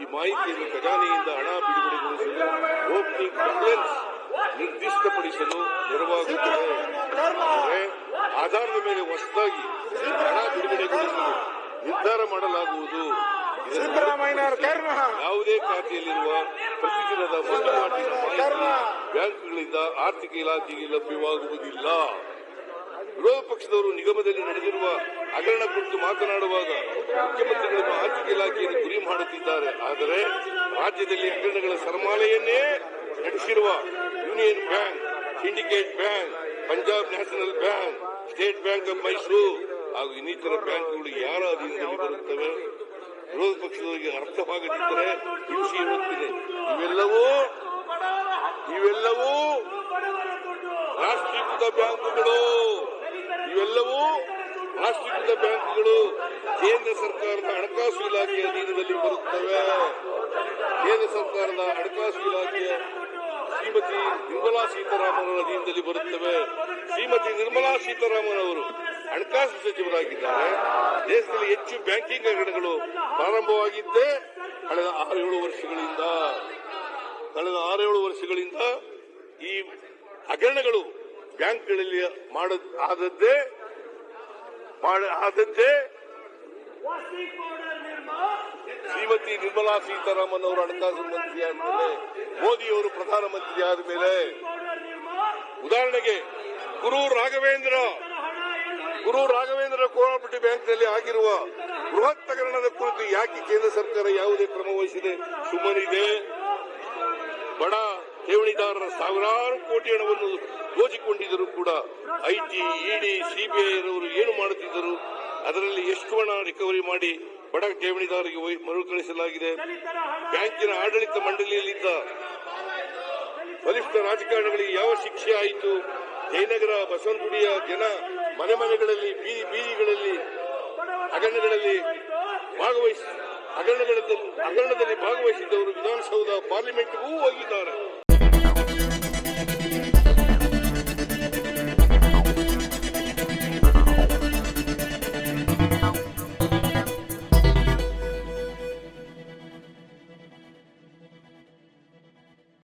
ಈ ಮಾಹಿತಿಯನ್ನು ಖಜಾನೆಯಿಂದ ಹಣ ಬಿಡುಗಡೆಗೊಳಿಸಲು ಓಪನಿಂಗ್ ಬ್ಯಾಲೆನ್ಸ್ ನಿರ್ದಿಷ್ಟಪಡಿಸಲು ನೆರವಾಗುತ್ತದೆ. ಆಧಾರದ ಮೇಲೆ ಹೊಸದಾಗಿ ಹಣ ಬಿಡುಗಡೆಗೊಳಿಸಲು ನಿರ್ಧಾರ ಮಾಡಲಾಗುವುದು. ಯಾವುದೇ ಖಾತೆಯಲ್ಲಿರುವ ಪ್ರತಿದಿನದ ಮಾಹಿತಿ ಬ್ಯಾಂಕ್ಗಳಿಂದ ಆರ್ಥಿಕ ಇಲಾಖೆಗೆ ಲಭ್ಯವಾಗುವುದಿಲ್ಲ. ವಿರೋಧ ಪಕ್ಷದವರು ನಿಗಮದಲ್ಲಿ ನಡೆದಿರುವ ಹಗರಣ ಕುರಿತು ಮಾತನಾಡುವಾಗ ಮುಖ್ಯಮಂತ್ರಿಗಳನ್ನು ಆರ್ಥಿಕ ಗುರಿ ಮಾಡುತ್ತಿದ್ದಾರೆ ಆದರೆ ರಾಜ್ಯದಲ್ಲಿ ಹಗರಣಗಳ ಸರಮಾಲೆಯನ್ನೇ ನಡೆಸಿರುವ union bank, syndicate bank, Punjab national bank, state bank of Mysore ಹಾಗೂ ಇನ್ನಿತರ ಬ್ಯಾಂಕ್ಗಳು ಯಾರ ಅಧೀನದಲ್ಲಿ ಬರುತ್ತವೆ? ವಿರೋಧ ಪಕ್ಷದವರಿಗೆ ಅರ್ಥವಾಗದಿದ್ದರೆ ಹಿಂಸೆ ಇರುತ್ತದೆ. ಇವೆಲ್ಲವೂ ಇವೆಲ್ಲವೂ ರಾಷ್ಟ್ರೀಕೃತ ಬ್ಯಾಂಕುಗಳು. ಇವೆಲ್ಲವೂ ರಾಷ್ಟ್ರೀಕೃತ ಬ್ಯಾಂಕ್ಗಳು ಕೇಂದ್ರ ಸರ್ಕಾರದ ಹಣಕಾಸು ಇಲಾಖೆಯ ಅಧೀನದಲ್ಲಿ ಬರುತ್ತವೆ. ಕೇಂದ್ರ ಸರ್ಕಾರದ ಹಣಕಾಸು ಇಲಾಖೆಯ ಶ್ರೀಮತಿ ನಿರ್ಮಲಾ ಸೀತಾರಾಮನ್ ಅವರ ಅಧೀನದಲ್ಲಿ ಬರುತ್ತವೆ. ಶ್ರೀಮತಿ ನಿರ್ಮಲಾ ಸೀತಾರಾಮನ್ ಅವರು ಹಣಕಾಸು ಸಚಿವರಾಗಿದ್ದಾರೆ. ದೇಶದಲ್ಲಿ ಹೆಚ್ಚು ಬ್ಯಾಂಕಿಂಗ್ ಹಗರಣಗಳು ಪ್ರಾರಂಭವಾಗಿದ್ದೇ ಕಳೆದ ಆರೇಳು ವರ್ಷಗಳಿಂದ, ಕಳೆದ ಆರೇಳು ವರ್ಷಗಳಿಂದ ಈ ಹಗರಣಗಳು ಬ್ಯಾಂಕ್ಗಳಲ್ಲಿ ಮಾಡ ಆದದ್ದೇ ಶ್ರೀಮತಿ ನಿರ್ಮಲಾ ಸೀತಾರಾಮನ್ ಅವರು ಹಣಕಾಸು ಮಂತ್ರಿಯಾದ ಮೇಲೆ ಮೋದಿಯವರು ಪ್ರಧಾನಮಂತ್ರಿ ಆದ ಮೇಲೆ. ಉದಾಹರಣೆಗೆ ಗುರು ರಾಘವೇಂದ್ರ. ಗುರು ರಾಘವೇಂದ್ರ ಕೋಆಪರೇಟಿವ್ ಬ್ಯಾಂಕ್ನಲ್ಲಿ ಆಗಿರುವ ಬೃಹತ್ ಪ್ರಕರಣದ ಕುರಿತು ಯಾಕೆ ಕೇಂದ್ರ ಸರ್ಕಾರ ಯಾವುದೇ ಕ್ರಮ ವಹಿಸಿದೆ ಸುಮ್ಮನಿದೆ? ಬಡ ಠೇವಣಿದಾರರ ಸಾವಿರಾರು ಕೋಟಿ ಹಣವನ್ನು ದೋಚಿಕೊಂಡಿದ್ದರೂ ಕೂಡ ಐಟಿ, ಇಡಿ, ಸಿಬಿಐ ರವರು ಏನು ಮಾಡುತ್ತಿದ್ದರು? ಅದರಲ್ಲಿ ಎಷ್ಟು ಹಣ ರಿಕವರಿ ಮಾಡಿ ಬಡ ಠೇವಣಿದಾರರಿಗೆ ಮರುಕಳಿಸಲಾಗಿದೆ? ಬ್ಯಾಂಕಿನ ಆಡಳಿತ ಮಂಡಳಿಯಲ್ಲಿದ್ದ ಬಲಿಷ್ಠ ರಾಜಕಾರಣಿಗಳಿಗೆ ಯಾವ ಶಿಕ್ಷೆ ಆಯಿತು? ಜಯನಗರ, ಬಸವನಗುಡಿಯ ಜನ ಮನೆ ಮನೆಗಳಲ್ಲಿ, ಬೀದಿ ಬೀದಿಗಳಲ್ಲಿ, ಹಗರಣಗಳಲ್ಲಿ ಭಾಗವಹಿಸಿ ಹಗರಣದಲ್ಲಿ ಭಾಗವಹಿಸಿದ್ದವರು ವಿಧಾನಸೌಧ ಪಾರ್ಲಿಮೆಂಟ್ಗೂ ಹೋಗಿದ್ದಾರೆ.